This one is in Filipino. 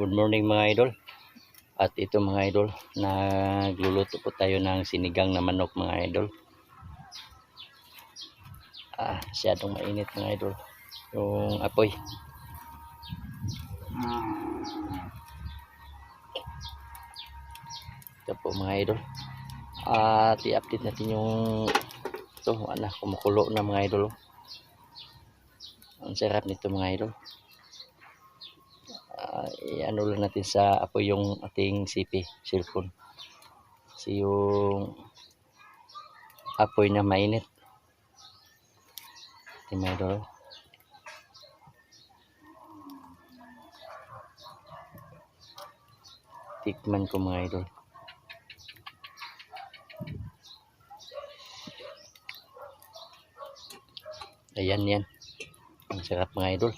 Good morning mga idol. At ito mga idol, nagluluto po tayo ng sinigang na manok mga idol. Ah, masyadong mainit mga idol. Yung apoy. Ito po mga idol. At i-update natin yung ito, ano, kumukulo na mga idol. Ang sarap nito mga idol. Ah, i-ano lang natin sa apoy yung ating CP, cellphone. Kasi yung apoy na mainit. Idol. oh. Tikman ko mga idol. Ayan yan. Ang sarap mga idol.